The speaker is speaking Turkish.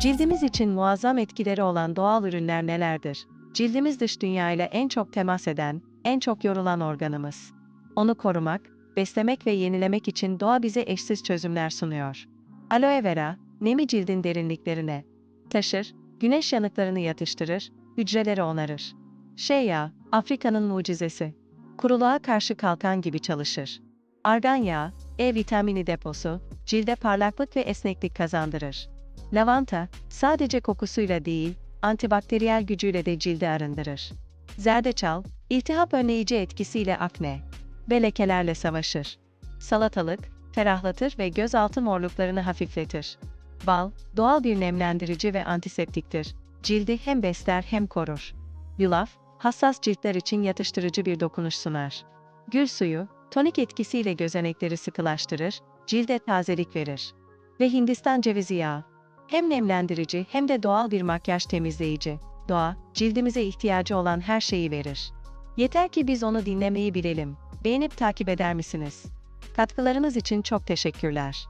Cildimiz için muazzam etkileri olan doğal ürünler nelerdir? Cildimiz dış dünya ile en çok temas eden, en çok yorulan organımız. Onu korumak, beslemek ve yenilemek için doğa bize eşsiz çözümler sunuyor. Aloe vera, nemi cildin derinliklerine taşır, güneş yanıklarını yatıştırır, hücreleri onarır. Şey ya, Afrika'nın mucizesi. Kuruluğa karşı kalkan gibi çalışır. Argan yağı, E vitamini deposu, cilde parlaklık ve esneklik kazandırır. Lavanta, sadece kokusuyla değil, antibakteriyel gücüyle de cildi arındırır. Zerdeçal, iltihap önleyici etkisiyle akne ve lekelerle savaşır. Salatalık, ferahlatır ve gözaltı morluklarını hafifletir. Bal, doğal bir nemlendirici ve antiseptiktir. Cildi hem besler hem korur. Yulaf, hassas ciltler için yatıştırıcı bir dokunuş sunar. Gül suyu, tonik etkisiyle gözenekleri sıkılaştırır, cilde tazelik verir. Ve Hindistan cevizi yağı, hem nemlendirici hem de doğal bir makyaj temizleyici. Doğa, cildimize ihtiyacı olan her şeyi verir. Yeter ki biz onu dinlemeyi bilelim. Beğenip takip eder misiniz? Katkılarınız için çok teşekkürler.